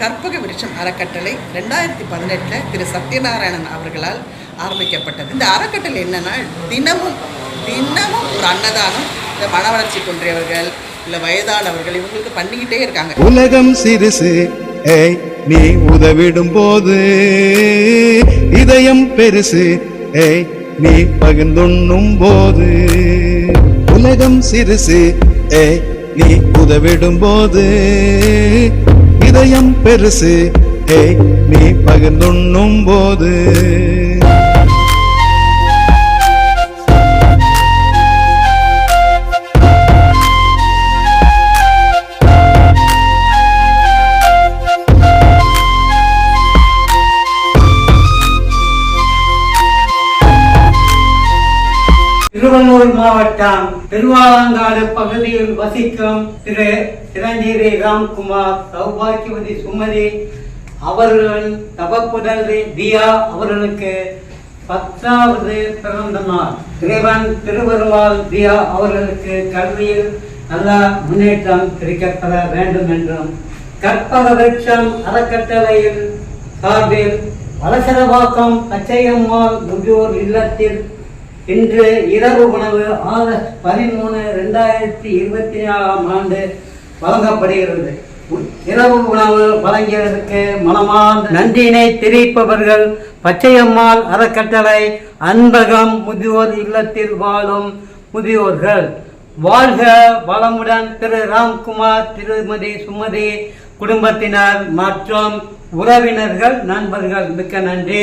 கற்பக விருட்சம் அறக்கட்டளை ரெண்டாயிரத்தி பதினெட்டில் திரு சத்யநாராயணன் அவர்களால் ஆரம்பிக்கப்பட்டது. இந்த அறக்கட்டளை என்னென்னா தினமும் தினமும் ஒரு அன்னதானம் இந்த மன வளர்ச்சி குன்றியவர்கள் இல்லை வயதானவர்கள் இவங்களுக்கு பண்ணிக்கிட்டே இருக்காங்க. உலகம் சிறுசு ஏய் நீ உதவிடும் போது இதயம் பெருசு ஏய் நீ பகிர்ந்துண்ணும் போது உலகம் சிறுசு ஏய் நீ உதவிடும் போது இதயம் பெருசு ஏய் நீ பகிர்ந்துண்ணும் போது திருவள்ளூர் மாவட்டம் திருவாலங்காடு பகுதியில் வசிக்கும் திரு சிரஞ்சீவி ராம்குமார் சௌபாகியவதி சுமதி அவர்கள் தவப்புதல்வி தியா அவர்களுக்கு பத்தாவது பிறந்த நாள். இறைவன் திருவருவால் தியா அவர்களுக்கு கல்வியில் நல்ல முன்னேற்றம் கிடைக்கப்பட வேண்டும் என்றும் கற்பக விருட்சம் அறக்கட்டளையில் சார்பில் வளசரவாக்கம் பச்சையம்மாள் முதியோர் இல்லத்தில் இன்று இரவு உணவு ஆகஸ்ட் பதிமூணு ரெண்டாயிரத்தி இருபத்தி நாலாம் ஆண்டு வழங்கப்படுகிறது. இரவு உணவு வழங்கியதற்கு மனமார்ந்த நன்றியினை தெரிவிப்பவர்கள் பச்சையம்மாள் அறக்கட்டளை அன்பகம் முதியோர் இல்லத்தில் வாழும் முதியோர்கள். வாழ்க வளமுடன் திரு ராம்குமார் திருமதி சுமதி குடும்பத்தினர் மற்றும் உறவினர்கள். நண்பர்கள் மிக்க நன்றி.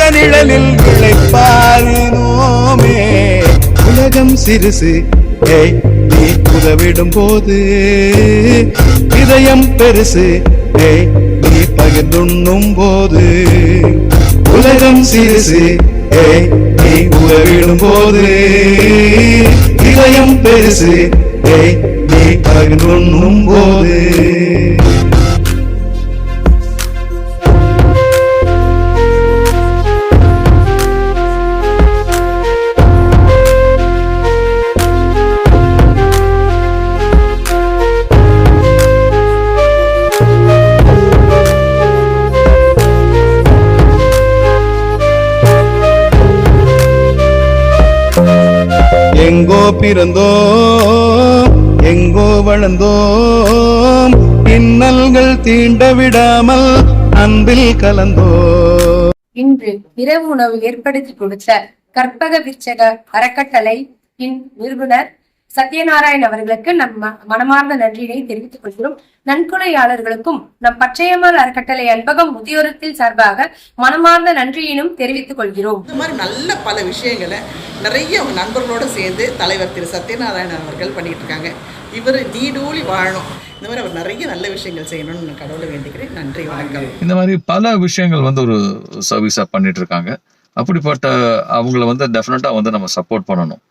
விருச்ச நிழலில் விளைப்பாரினோமே உலகம் சிறுசு ஏய் நீ உதவிடும் போது. இதயம் பெருசு ஏய் நீ பகிர்ந்துண்ணும் போது. உலகம் சிறுசு ஏய் நீ உதவிடும் போது. இதயம் பெருசு ஏய் நீ பகிர்ந்துண்ணும் போது. எங்கோ பிறந்தோம் எங்கோ வளர்ந்தோம். இன்னல்கள் தீண்ட விடாமல் அன்பில் கலந்தோ இன்று இரவு உணவு ஏற்படுத்தி கொடுத்த கற்பக விச்சக அறக்கட்டளை நிறுவனர் சத்யநாராயண் அவர்களுக்கு நம் மனமார்ந்த நன்றியினை தெரிவித்துக் கொள்கிறோம். நன்கொடையாளர்களுக்கும் நம் பச்சையம்மாள் அறக்கட்டளை அன்பகம் முதியோரத்தில் சார்பாக மனமார்ந்த நன்றியினும் தெரிவித்துக் கொள்கிறோம். இந்த மாதிரி நல்ல பல விஷயங்களை நிறைய அவங்க நண்பர்களோடு சேர்ந்து தலைவர் திரு சத்யநாராயணன் அவர்கள் பண்ணிட்டு இருக்காங்க. இவர் நீடூழி வாழணும். இந்த மாதிரி அவர் நிறைய நல்ல விஷயங்கள் செய்யணும்னு நான் கடவுளை வேண்டிக்கிறேன். நன்றி வணக்கம். இந்த மாதிரி பல விஷயங்கள் வந்து ஒரு சர்வீஸா பண்ணிட்டு இருக்காங்க. அப்படிப்பட்ட அவங்கள வந்து டெஃபினட்டா வந்து நம்ம சப்போர்ட் பண்ணணும்.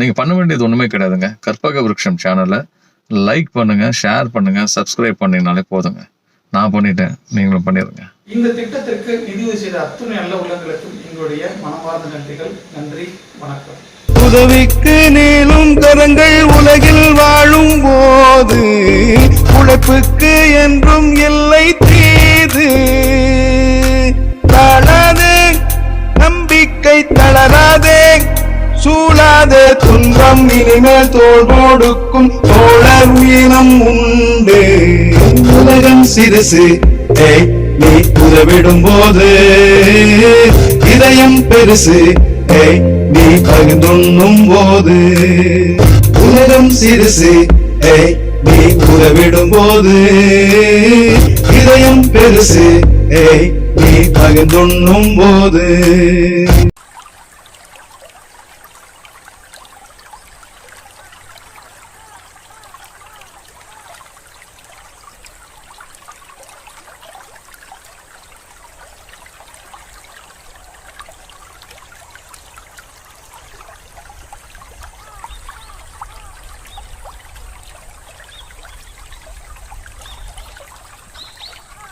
நீங்க பண்ண வேண்டியது ஒண்ணுமே கிடையாதுங்க. கற்பக விருட்சம் சேனலை லைக் பண்ணுங்க ஷேர் பண்ணுங்க சப்ஸ்கிரைப் பண்ணீங்கனாலே போதுங்க. நான் பண்ணிட்டேன். நீங்களும் பண்ணிடுங்க இந்த திட்டத்திற்கு நிதியுதவி செய்த அத்துணை நல்ல உள்ளங்களுக்கும் எங்களுடைய மனமார்ந்த நன்றிகள். நன்றி. வணக்கம். உதவிக்கு நீளும் கரங்கள் உலகில் வாழும் போது உழைப்புக்கு என்றும் இல்லை நம்பிக்கை தளராதே. சூழாதே துன்பம் இனிமேல் தோல் போடுக்கும். தோழர் உயிரம் உண்டு. உலகம் சிறுசு. நீ உதவிடும் போது இதயம் பெருசு. நீ பகிர்ந்துண்ணும் போது உலகம் சிறுசு. நீ உதவிடும் போது இதயம் பெருசு. நீ பகிர்ந்துண்ணும் போது